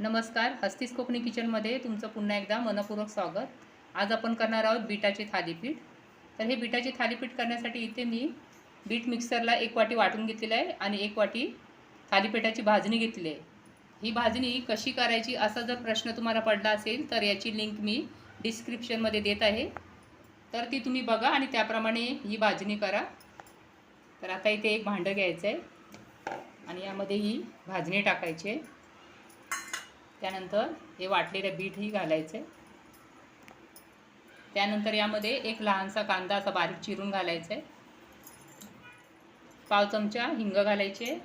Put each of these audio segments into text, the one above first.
नमस्कार हस्तीस कोकणी किचनमध्ये तुमचं पुन्हा एकदा मनपूर्वक स्वागत. आज आपण करणार आहोत बीटाचे थालीपीठ. तर हे बीटाचे थालीपीठ करण्यासाठी इथे मी बीट मिक्सरला एक वाटी वाटून घेतलेलं आहे आणि एक वाटी थालीपीठाची भाजणी घेतली आहे. ही भाजणी कशी करायची असा जर प्रश्न तुम्हाला पडला असेल तर याची लिंक मी डिस्क्रिप्शनमध्ये देत आहे. तर ती तुम्ही बघा आणि त्याप्रमाणे ही भाजणी करा. तर आता इथे एक भांडं घ्यायचं आहे आणि यामध्ये ही भाजणी टाकायची आहे. त्यानंतर हे वाटलेलं बीटही घालायचं त्यानंतर यामध्ये एक लहानसा कांदा असा बारीक चिरून घालायचा आहे पाव चमचा हिंग घालायचे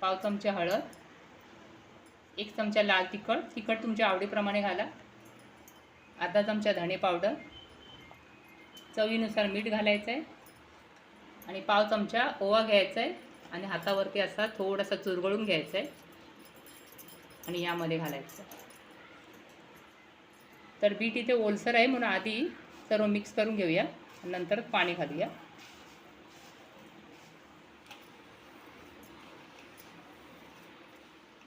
पाव चमचा हळद एक चमचा लाल तिखट तिखट तुमच्या आवडीप्रमाणे घाला. अर्धा चमचा धणे पावडर चवीनुसार मीठ घालायचं आहे आणि पाव चमचा ओवा घ्यायचा आहे आणि हातावरती असा थोडासा चुरगळून घ्यायचा आहे आणि यामध्ये घालायचं. तर बीट इथे ओलसर आहे म्हणून आधी सर्व मिक्स करून घेऊया. नंतर पाणी घालूया.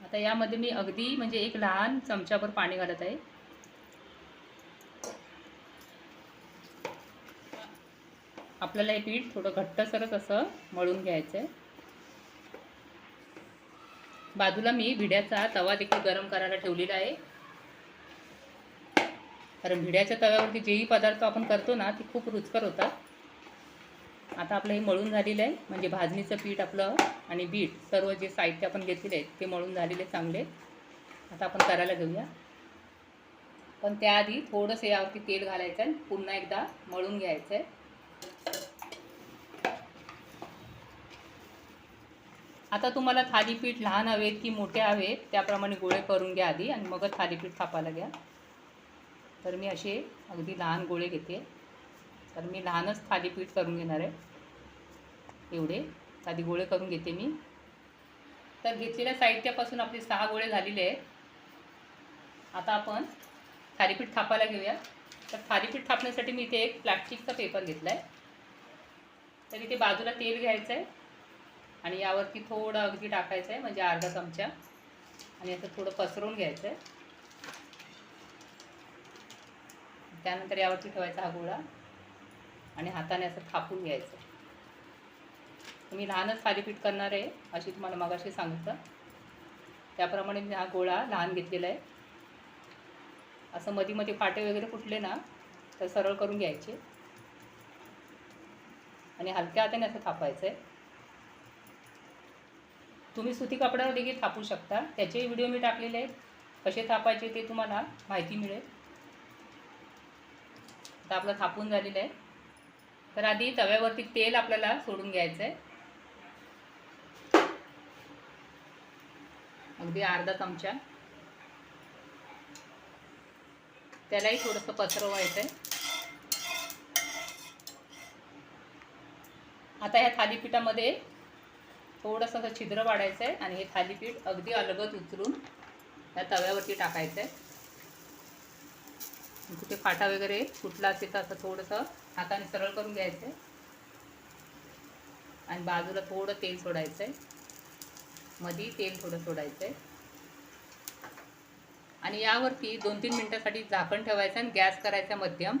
आता यामध्ये मी अगदी म्हणजे एक लहान चमच्याभर पाणी घालत आहे. आपल्याला हे पीठ थोडं घट्टसरच असं मळून घ्यायचं आहे बाजूला मी भिड्याचा तवा देखील गरम करायला ठेवलेला आहे. कारण भिड्याच्या तव्यावरती जेही पदार्थ आपण करतो ना ते खूप रुचकर होतात. आता आपलं हे मळून झालेलं आहे म्हणजे भाजणीचं पीठ आपलं आणि बीट सर्व जे साहित्य आपण घेतलेले आहे ते मळून झालेले चांगले. आता आपण करायला घेऊया. पण त्याआधी थोडंसं यावरती तेल घालायचं आहे पुन्हा एकदा मळून घ्यायचं आहे. आता तुम्हाला थालीपीठ लहान हवेत की मोठे हवेत त्याप्रमाणे गोळे करून घ्या आधी आणि मगच थालीपीठ थापायला घ्या. तर मी असे अगदी लहान गोळे घेते. तर मी लहानच थालीपीठ करून घेणार आहे. एवढे. आधी गोळे करून घेते मी. तर घेतलेल्या साहित्यापासून आपले सहा गोळे झालेले आहेत. आता आपण थालीपीठ थापायला घेऊया. तर थालीपीठ थापण्यासाठी मी इथे एक प्लॅस्टिकचा पेपर घेतला आहे तर इथे बाजूला तेल घ्यायचं आहे आणि यावरती थोडं अगदी टाकायचं आहे म्हणजे अर्धा चमचा. आणि असं थोडं पसरून घ्यायचं आहे त्यानंतर यावरती ठेवायचा हा गोळा. आणि हाताने असं थापून घ्यायचं. मी लहानच थालीपीठ करणार आहे अशी तुम्हाला मगाशी सांगितलं. त्याप्रमाणे मी हा गोळा लहान घेतलेला आहे असं मध्ये मध्ये फाटे वगैरे फुटले ना तर सरळ करून घ्यायचे. आणि हलक्या हाताने असं थापायचं आहे तुम्ही सुती कपड्यावर देखील थापू शकता. त्याचे व्हिडिओ मी टाकलेले आहेत. कसे थापायचे ते तुम्हाला माहिती मिळेल. आता आपलं थापून झालेलं आहे. तर आधी तव्यावरती तेल आपल्याला सोडून घ्यायचं आहे अगदी अर्धा चमचा. त्यालाही थोडंसं पसरवायचं आहे आता ह्या थालीपीठामध्ये थोडंसं असं छिद्र पाडायचं आहे आणि हे थालीपीठ अगदी अलगच उचलून त्या तव्यावरती टाकायचं आहे. कुठे फाटा वगैरे फुटला असेल तर असं थोडंसं हाताने सरळ करून घ्यायचं आहे. आणि बाजूला थोडं तेल सोडायचं आहे. मधी तेल थोडं सोडायचं आहे. आणि यावरती दोन तीन मिनटासाठी झाकण ठेवायचं आणि गॅस करायचा मध्यम.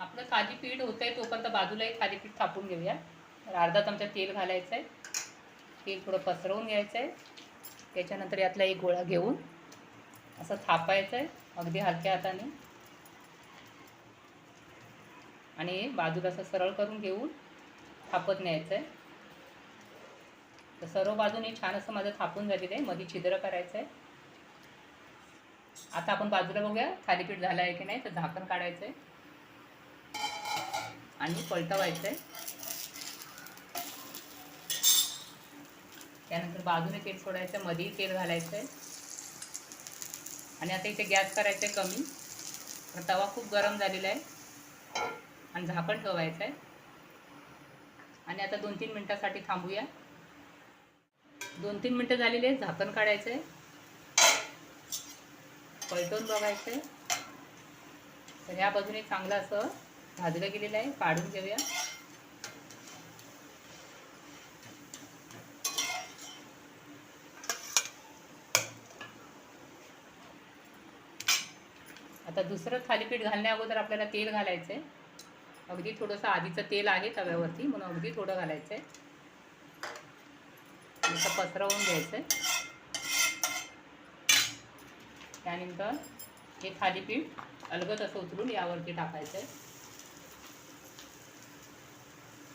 आपलं थालीपीठ होतं आहे तोपर्यंत बाजूला एक थालीपीठ थापून घेऊया. तर अर्धा चमचा तेल घालायचं आहे तेल थोडं पसरवून घ्यायचं आहे त्याच्यानंतर यातला एक गोळा घेऊन असं थापायचं आहे अगदी हलक्या हाताने. आणि बाजूला असं सरळ करून घेऊन थापत न्यायचं आहे तर सर्व बाजूने छान असं माझं थापून झालेलं आहे. मध्ये छिद्र करायचं आहे आता आपण बाजूला बघूया थालीपीठ झालं आहे की नाही तर झाकण काढायचं आहे आणि पलटवायचं आहे त्यानंतर बाजूने तेल सोडायचं मध्ये तेल घालायचं. आहे आणि आता इथे गॅस करायचं आहे कमी तवा खूप गरम झालेला आहे. आणि झाकण ठेवायचं आहे आणि आता दोन तीन मिनटासाठी थांबूया. दोन तीन मिनटं झालेली आहेत झाकण काढायचं आहे पलटून बघायचं आहे तर ह्या बाजूने चांगलं असं भाजलं गेलेलं आहे काढून घेऊया. आता दुसरं थालीपीठ घालण्या अगोदर आपल्याला तेल घालायचं आहे अगदी थोडंसं आधीचं तेल आहे तव्यावरती म्हणून अगदी थोडं घालायचं आहे असं पसरवून घ्यायचं आहे त्यानंतर हे थालीपीठ अलगद असं उचलून यावरती टाकायचं आहे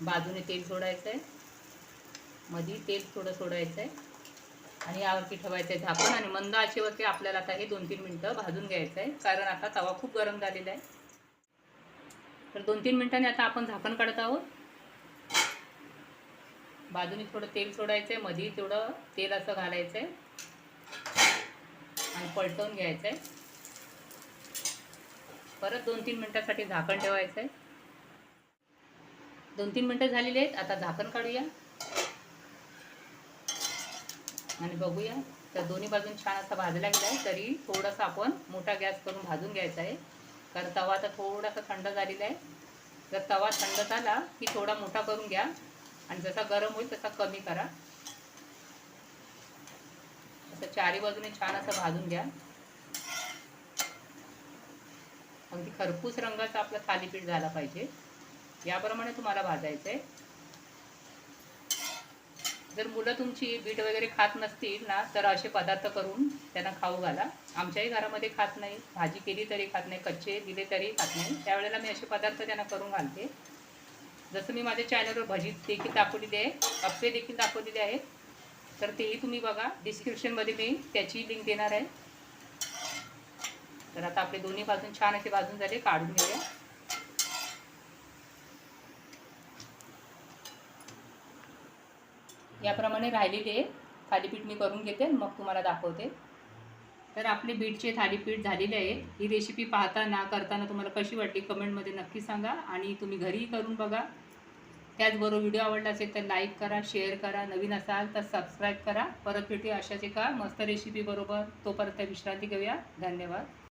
बाजूने तेल सोडायचं आहे मधी तेल थोडं सोडायचं आहे आणि यावरती ठेवायचं आहे झाकण आणि मंद आशेवरती आपल्याला आता हे दोन तीन मिनटं भाजून घ्यायचं आहे कारण आता तवा खूप गरम झालेला आहे. तर दोन तीन मिनिटांनी आता आपण झाकण काढत आहोत. बाजूने थोडं तेल सोडायचं आहे मधी थोडं तेल असं घालायचं आहे आणि पलटवून घ्यायचं आहे परत दोन तीन मिनटासाठी झाकण ठेवायचं आहे दोन तीन मिनटं झालेली आहेत. आता झाकण काढूया. आणि बघूया. तर दोन्ही बाजून छान असा भाजला गेला आहे तरी थोडासा आपण मोठा गॅस करून भाजून घ्यायचा आहे. कारण तवा आता थोडासा थंड झालेला आहे. जर तवा थंड झाला की थोडा मोठा करून घ्या. आणि जसा गरम होईल तसा कमी करा. असं चारी बाजूने छान असं भाजून घ्या. अगदी खरपूस रंगाचा आपला थालीपीठ झाला पाहिजे. याप्रमाणे तुम्हाला भाजायचं आहे जर मुलं तुमची बीट वगैरे खात नसतील ना तर असे पदार्थ करून त्यांना खाऊ घाला. आमच्याही घरामध्ये खात नाही भाजी केली तरी खात नाही कच्चे दिले तरी खात नाही. त्यावेळेला मी असे पदार्थ त्यांना करून घालते. जसं मी माझ्या चॅनलवर भजी देखील दाखवलेली आहे अप्पे देखील दाखवलेले आहेत तर तेही तुम्ही बघा. डिस्क्रिप्शनमध्ये मी त्याची लिंक देणार आहे. तर आता आपले दोन्ही बाजून छान असे भाजून झाले काढून घेऊया. याप्रमाणे राहिलेले थालीपीठ मी करून घेते मग तुम्हाला दाखवते. तर आपले बीटचे थालीपीठ झालेले आहे. ही रेसिपी पाहताना करताना तुम्हाला कशी वाटली कमेंटमध्ये नक्की सांगा आणि तुम्ही घरीही करून बघा. त्याचबरोबर व्हिडिओ आवडला असेल तर लाईक करा शेअर करा. नवीन असाल तर सबस्क्राईब करा. परत भेटूया अशाच एका मस्त रेसिपीबरोबर तोपर्यंत विश्रांती घेऊया. धन्यवाद.